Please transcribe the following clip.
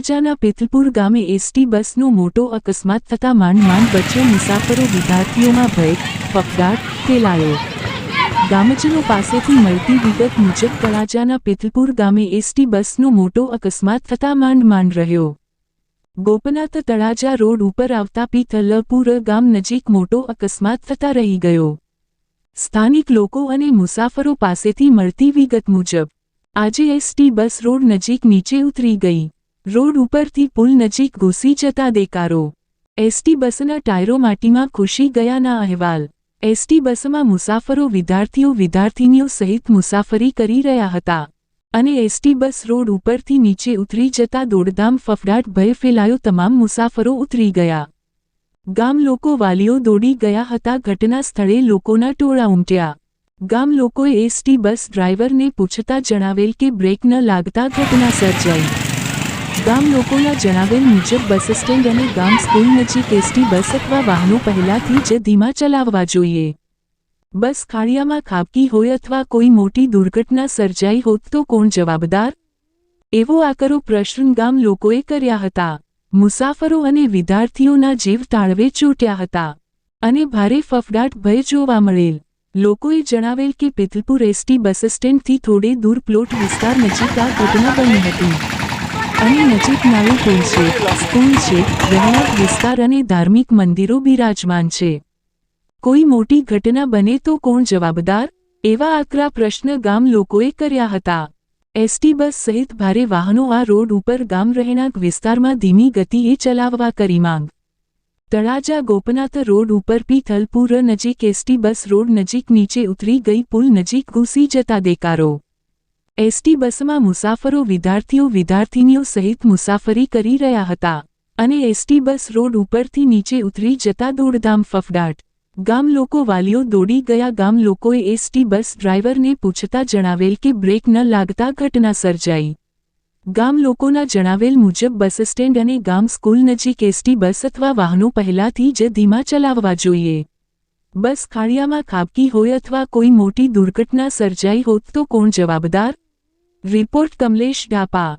તળાજાના પિથલપુર ગામે એસટી બસનો મોટો અકસ્માત થતા માંડ બચ્યો મુસાફરો વિદ્યાર્થીઓમાં ભય, ફફડાટ ફેલાયો. ગામજનો પાસેથી મળતી વિગત મુજબ તળાજાના પિથલપુર ગામે એસટી બસનો મોટો અકસ્માત થતા માંડ માંડ રહ્યો. ગોપનાથ તળાજા રોડ ઉપર આવતા પિથલપુર ગામ નજીક મોટો અકસ્માત થતા રહી ગયો. સ્થાનિક લોકો અને મુસાફરો પાસેથી મળતી વિગત મુજબ, આજે એસટી બસ રોડ નજીક નીચે ઉતરી ગઈ. રોડ ઉપરથી પુલ નજીક ઘૂસી જતા દેકારો. એસટી બસના ટાયરો માટીમાં ખુશી ગયાના અહેવાલ. એસટી બસમાં મુસાફરો વિદ્યાર્થીઓ વિદ્યાર્થીનીઓ સહિત મુસાફરી કરી રહ્યા હતા. અને એસટી બસ રોડ ઉપરથી નીચે ઉતરી જતા દોડધામ ફફડાટ ભય ફેલાયો તમામ મુસાફરો ઉતરી ગયા. ગામ લોકો વાલીઓ દોડી ગયા હતા ઘટના સ્થળે લોકોના ટોળા ઉમટ્યા. ગામ લોકોએ એસટી બસ ડ્રાઈવરને પૂછતા જણાવેલ કે બ્રેક ન લાગતા ઘટના સર્જાઈ. ગામ લોકોના જણાવેલ મુજબ બસ સ્ટેન્ડ અને ગામ સ્કૂલ નજીક એસટી બસ અથવા વાહનો પહેલાથી જ ધીમા ચલાવવા જોઈએ. બસ ખાડિયામાં ખાબકી હોય અથવા કોઈ મોટી દુર્ઘટના સર્જાઈ હોત તો કોણ જવાબદાર? એવો આકરો પ્રશ્ન ગામ લોકોએ કર્યા હતા. મુસાફરો અને વિદ્યાર્થીઓના જીવ તાળવે ચૂંટ્યા હતા. અને ભારે ફફડાટ ભય જોવા મળેલ. લોકોએ જણાવેલ કે પિથલપુર એસટી બસ સ્ટેન્ડથી થોડે દૂર પ્લોટ વિસ્તાર નજીક આ ઘટના બની હતી. અને નજીક નાનું પુલ છે. સ્કૂલ છે. રહેણાંક વિસ્તાર અને ધાર્મિક મંદિરો બિરાજમાન છે. કોઈ મોટી ઘટના બને તો કોણ જવાબદાર? એવા આકરા પ્રશ્ન ગામ લોકોએ કર્યા હતા. એસટી બસ સહિત ભારે વાહનો આ રોડ ઉપર ગામ રહેણાંક વિસ્તારમાં ધીમી ગતિએ ચલાવવા કરી માંગ. તળાજા ગોપનાથ રોડ ઉપર પીથલપુર નજીક એસટી બસ રોડ નજીક નીચે ઉતરી ગઈ પુલ નજીક ઘૂસી જતા દેકારો. એસટી બસમાં મુસાફરો વિદ્યાર્થીઓ વિદ્યાર્થીનીઓ સહિત મુસાફરી કરી રહ્યા હતા અને એસટી બસ રોડ ઉપરથી નીચે ઉતરી જતા દોડધામ ફફડાટ. ગામ લોકો વાલીઓ દોડી ગયા. ગામ લોકોએ એસટી બસ ડ્રાઈવરને પૂછતા જણાવેલ કે બ્રેક ન લાગતા ઘટના સર્જાઈ. ગામ લોકોના જણાવેલ મુજબ બસ સ્ટેન્ડ અને ગામ સ્કૂલ નજીક એસટી બસ અથવા વાહનો પહેલાથી જ ધીમા ચલાવવા જોઈએ. બસ ખાડિયામાં ખાબકી હોય અથવા કોઈ મોટી દુર્ઘટના સર્જાઈ હોત તો કોણ જવાબદાર? રિપોર્ટ કમલેશ ડાપા.